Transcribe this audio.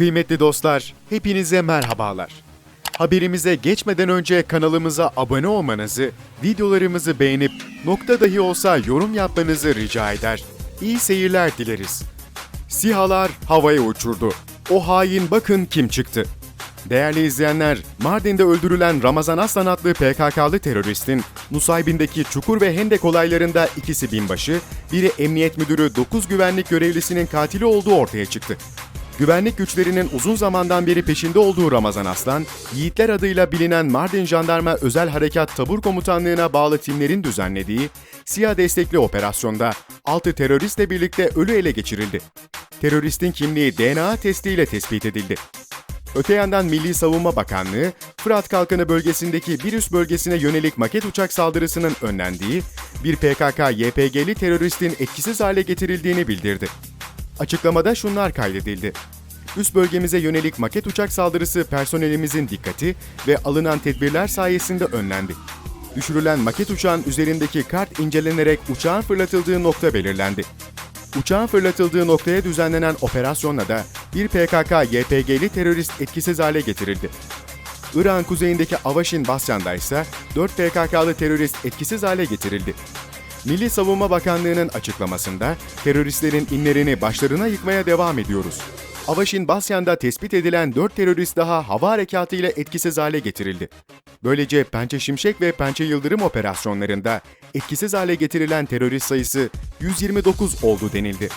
Kıymetli dostlar, hepinize merhabalar. Haberimize geçmeden önce kanalımıza abone olmanızı, videolarımızı beğenip nokta dahi olsa yorum yapmanızı rica eder. İyi seyirler dileriz. SİHA'lar havaya uçurdu. O hain bakın kim çıktı. Değerli izleyenler, Mardin'de öldürülen Ramazan Aslan adlı PKK'lı teröristin Nusaybin'deki Çukur ve Hendek olaylarında ikisi binbaşı, biri emniyet müdürü 9 güvenlik görevlisinin katili olduğu ortaya çıktı. Güvenlik güçlerinin uzun zamandan beri peşinde olduğu Ramazan Aslan, Yiğitler adıyla bilinen Mardin Jandarma Özel Harekat Tabur Komutanlığı'na bağlı timlerin düzenlediği SİHA destekli operasyonda 6 teröristle birlikte ölü ele geçirildi. Teröristin kimliği DNA testiyle tespit edildi. Öte yandan Milli Savunma Bakanlığı, Fırat Kalkanı bölgesindeki bir üst bölgesine yönelik maket uçak saldırısının önlendiği, bir PKK-YPG'li teröristin etkisiz hale getirildiğini bildirdi. Açıklamada şunlar kaydedildi. Üst bölgemize yönelik maket uçak saldırısı personelimizin dikkati ve alınan tedbirler sayesinde önlendi. Düşürülen maket uçağın üzerindeki kart incelenerek uçağın fırlatıldığı nokta belirlendi. Uçağın fırlatıldığı noktaya düzenlenen operasyonla da bir PKK-YPG'li terörist etkisiz hale getirildi. Irak'ın kuzeyindeki Avaşin Basyan'da ise 4 PKK'lı terörist etkisiz hale getirildi. Milli Savunma Bakanlığı'nın açıklamasında teröristlerin inlerini başlarına yıkmaya devam ediyoruz. Avaşin Basyan'da tespit edilen 4 terörist daha hava harekatı etkisiz hale getirildi. Böylece Pençe Şimşek ve Pençe Yıldırım operasyonlarında etkisiz hale getirilen terörist sayısı 129 oldu denildi.